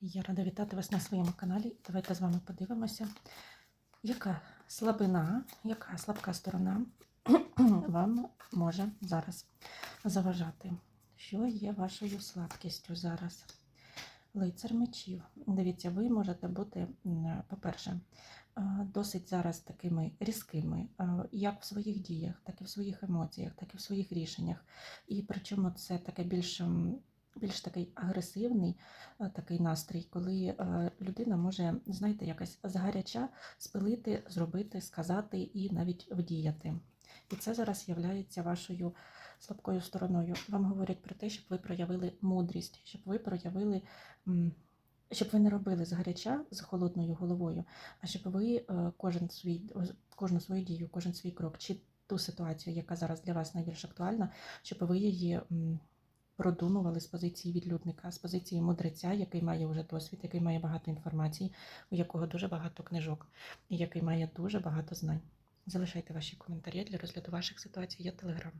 Я рада вітати вас на своєму каналі. Давайте з вами подивимося, яка слабина, яка слабка сторона вам може зараз заважати. Що є вашою слабкістю зараз? Лицар мечів. Дивіться, ви можете бути, по-перше, досить зараз такими різкими, як в своїх діях, так і в своїх емоціях, так і в своїх рішеннях. І причому це таке більш, більш такий агресивний е, такий настрій, коли е, людина може, знаєте, якось згаряча спилити, зробити, сказати і навіть вдіяти. І це зараз є вашою слабкою стороною. Вам говорять про те, щоб ви проявили мудрість, щоб ви проявили, щоб ви не робили згаряча з холодною головою, а щоб ви е, кожен свій, кожну свою дію, кожен свій крок, чи ту ситуацію, яка зараз для вас найбільш актуальна, щоб ви її продумували з позиції відлюдника, з позиції мудреця, який має вже досвід, який має багато інформації, у якого дуже багато книжок, і який має дуже багато знань. Залишайте ваші коментарі для розгляду ваших ситуацій. Є телеграм.